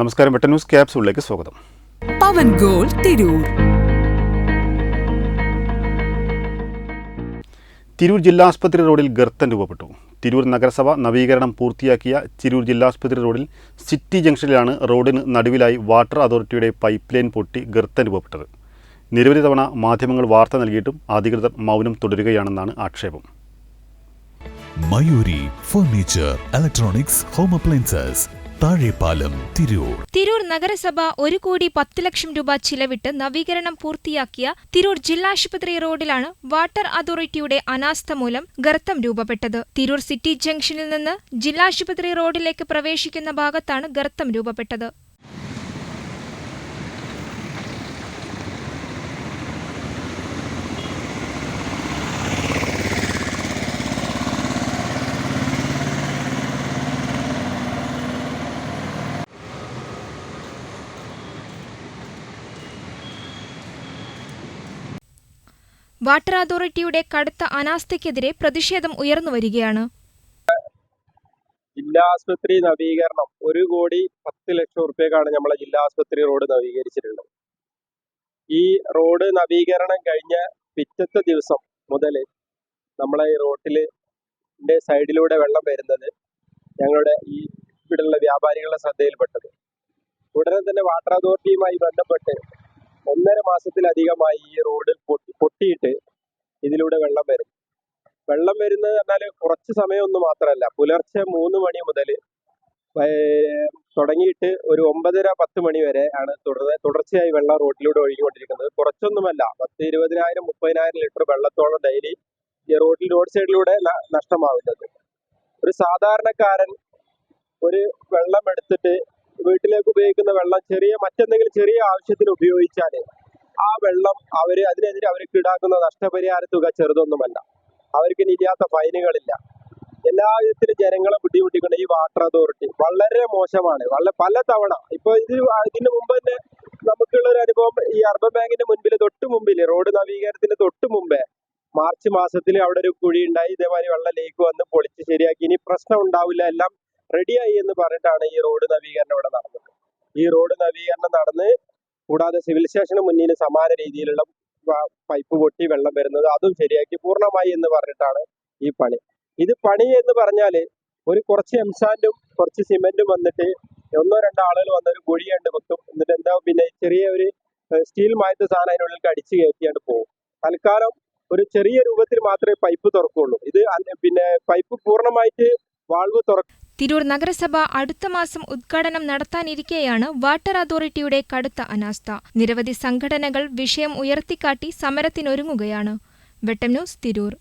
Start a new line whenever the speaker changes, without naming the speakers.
നമസ്കാരം വെട്ട ന്യൂസ് ക്യാപ്സൂളിലേക്ക് സ്വാഗതം.
പവൻ ഗോൾ തിരൂർ.
തിരൂർ ജില്ലാസ്പത്രി റോഡിൽ ഗർത്തം രൂപപ്പെട്ടു. തിരൂർ നഗരസഭ നവീകരണം പൂർത്തിയാക്കിയ തിരൂർ ജില്ലാസ്പത്രി റോഡിൽ സിറ്റി ജംഗ്ഷനിലാണ് റോഡിന് നടുവിലായി വാട്ടർ അതോറിറ്റിയുടെ പൈപ്പ് ലൈൻ പൊട്ടി ഗർത്തം രൂപപ്പെട്ടത്. നിരവധി തവണ മാധ്യമങ്ങൾ വാർത്ത നൽകിയിട്ടും അധികൃതർ മൗനം തുടരുകയാണെന്നാണ് ആക്ഷേപം.
Mayuri furniture electronics home appliances Thazhepalam Tirur.
Tirur നഗരസഭ ഒരു കോടി പത്ത് ലക്ഷം രൂപ ചിലവിട്ട് നവീകരണം പൂർത്തിയാക്കിയ തിരൂർ ജില്ലാശുപത്രി റോഡിലാണ് വാട്ടർ അതോറിറ്റിയുടെ അനാസ്ഥ മൂലം ഗർത്തം രൂപപ്പെട്ടത്. തിരൂർ സിറ്റി ജംഗ്ഷനിൽ നിന്ന് ജില്ലാശുപത്രി റോഡിലേക്ക് പ്രവേശിക്കുന്ന ഭാഗത്താണ് ഗർത്തം രൂപപ്പെട്ടത്. വാട്ടർ അതോറിറ്റിയുടെ കടുത്ത അനാസ്ഥയ്ക്കെതിരെ പ്രതിഷേധം ഉയർന്നു വരികയാണ്.
ജില്ലാ ആശുപത്രി നവീകരണം ഒരു കോടി പത്ത് ലക്ഷം റുപ്യക്കാണ് നമ്മളെ ജില്ലാ ആശുപത്രി റോഡ് നവീകരിച്ചിട്ടുള്ളത്. ഈ റോഡ് നവീകരണം കഴിഞ്ഞ പിറ്റത്തെ ദിവസം മുതൽ നമ്മളെ ഈ റോട്ടിൽ സൈഡിലൂടെ വെള്ളം വരുന്നത് ഞങ്ങളുടെ ഈ ഇവിടെയുള്ള വ്യാപാരികളുടെ ശ്രദ്ധയിൽപ്പെട്ടത്. ഉടനെ തന്നെ വാട്ടർ അതോറിറ്റിയുമായി ബന്ധപ്പെട്ട് ഒന്നര മാസത്തിലധികമായി ഈ റോഡ് പൊട്ടി പൊട്ടിയിട്ട് ഇതിലൂടെ വെള്ളം വരും. വെള്ളം വരുന്നത് പറഞ്ഞാൽ കുറച്ച് സമയമൊന്നും മാത്രമല്ല. പുലർച്ചെ മൂന്ന് മണി മുതൽ തുടങ്ങിയിട്ട് ഒരു ഒമ്പതര പത്ത് മണി വരെ ആണ് തുടർന്ന് തുടർച്ചയായി വെള്ളം റോഡിലൂടെ ഒഴുകിക്കൊണ്ടിരിക്കുന്നത്. കുറച്ചൊന്നുമല്ല പത്ത് ഇരുപതിനായിരം മുപ്പതിനായിരം ലിറ്റർ വെള്ളത്തോളം ഡെയിലി ഈ റോഡിൽ റോഡ് സൈഡിലൂടെ നഷ്ടമാവുന്നത്. ഒരു സാധാരണക്കാരൻ ഒരു വെള്ളം എടുത്തിട്ട് ഉപയോഗിക്കുന്ന വെള്ളം ചെറിയ മറ്റെന്തെങ്കിലും ചെറിയ ആവശ്യത്തിന് ഉപയോഗിച്ചാൽ ആ വെള്ളം അവർ അതിനെതിരെ അവർക്ക് ഈടാക്കുന്ന നഷ്ടപരിഹാര തുക ചെറുതൊന്നുമല്ല. അവർക്ക് ഇല്ലാത്ത ഫൈനുകളില്ല. എല്ലാ വിധത്തിലും ജനങ്ങളെ ബുദ്ധിമുട്ടിക്കുന്ന ഈ വാട്ടർ അതോറിറ്റി വളരെ മോശമാണ്. വളരെ പല തവണ ഇപ്പൊ ഇത് ഇതിന് മുമ്പ് തന്നെ നമുക്കുള്ള ഒരു അനുഭവം ഈ അർബൻ ബാങ്കിന്റെ മുൻപിൽ തൊട്ട് മുമ്പിൽ റോഡ് നവീകരണത്തിന് തൊട്ട് മുമ്പേ മാർച്ച് മാസത്തിൽ അവിടെ ഒരു കുഴി ഉണ്ടായി ഇതേമാതിരി വെള്ളം ലേക്ക് വന്ന് പൊളിച്ച് ശരിയാക്കി. ഇനി പ്രശ്നം ഉണ്ടാവില്ല എല്ലാം റെഡിയായി എന്ന് പറഞ്ഞിട്ടാണ് ഈ റോഡ് നവീകരണം ഇവിടെ നടന്നത്. ഈ റോഡ് നവീകരണം നടന്ന് കൂടാതെ സിവിൽ സ്റ്റേഷന് മുന്നിൽ സമാന രീതിയിലുള്ള പൈപ്പ് പൊട്ടി വെള്ളം വരുന്നത് അതും ശരിയാക്കി പൂർണമായി എന്ന് പറഞ്ഞിട്ടാണ് ഈ പണി. ഇത് പണി എന്ന് പറഞ്ഞാൽ ഒരു കുറച്ച് എംസാൻഡും കുറച്ച് സിമെന്റും വന്നിട്ട് ഒന്നോ രണ്ടോ ആളുകൾ വന്നൊരു ഒരു കണ്ട് വെക്കും എന്നിട്ട് എന്താ പിന്നെ ചെറിയ ഒരു സ്റ്റീൽ മായത്തെ സാധനം അതിനുള്ളിൽ അടിച്ച് കയറ്റിയാണ്ട് പോകും. തൽക്കാലം ഒരു ചെറിയ രൂപത്തിൽ മാത്രമേ പൈപ്പ് തുറക്കുള്ളൂ. ഇത് പിന്നെ പൈപ്പ് പൂർണമായിട്ട് വാൾവ് തുറ
തിരൂർ നഗരസഭ അടുത്ത മാസം ഉദ്ഘാടനം നടത്താനിരിക്കെയാണ് വാട്ടർ അതോറിറ്റിയുടെ കടുത്ത അനാസ്ഥ. നിരവധി സംഘടനകൾ വിഷയം ഉയർത്തിക്കാട്ടി സമരത്തിനൊരുങ്ങുകയാണ്. വെട്ടം ന്യൂസ് തിരൂർ.